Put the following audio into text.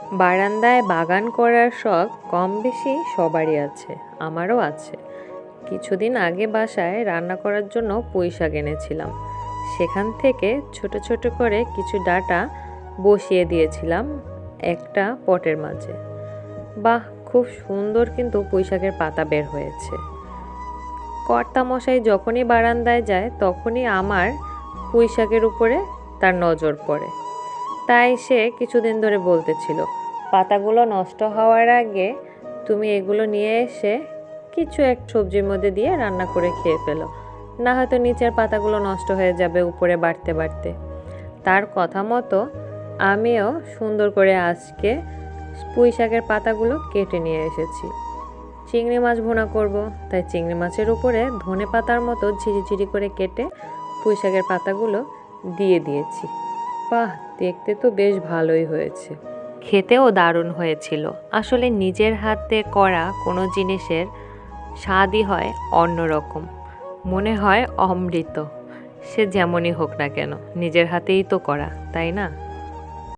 বারান্দায় বাগান করার শখ কম বেশি সবারই আছে, আমারও আছে। কিছুদিন আগে বাসায় রান্না করার জন্য পুঁই শাক এনেছিলাম। সেখান থেকে ছোট ছোট করে কিছু ডাটা বসিয়ে দিয়েছিলাম একটা পটের মাঝে। বাহ, খুব সুন্দর কিন্তু পুঁই শাকের পাতা বের হয়েছে। কর্তা মশাই যখনই বারান্দায় যায়, তখনই আমার পুঁই শাকের উপরে তার নজর পড়ে। তাই সে কিছুদিন ধরে বলতেছিল, পাতাগুলো নষ্ট হওয়ার আগে তুমি এগুলো নিয়ে এসে কিছু এক সবজির মধ্যে দিয়ে রান্না করে খেয়ে ফেলো। না হয়তো নিচের পাতাগুলো নষ্ট হয়ে যাবে উপরে বাড়তে বাড়তে। তার কথা মতো আমিও সুন্দর করে আজকে পুঁই শাকের পাতাগুলো কেটে নিয়ে এসেছি। চিংড়ি মাছ ভুনা করব, তাই চিংড়ি মাছের উপরে ধনে পাতার মতো ঝিরিঝিরি করে কেটে পুঁই শাকের পাতাগুলো দিয়ে দিয়েছি। বাহ, দেখতে তো বেশ ভালোই হয়েছে। খেতেও দারুণ হয়েছিল। আসলে নিজের হাতে করা কোনো জিনিসের স্বাদই হয় অন্যরকম। মনে হয় অমৃত। সে যেমনই হোক না কেন, নিজের হাতেই তো করা, তাই না?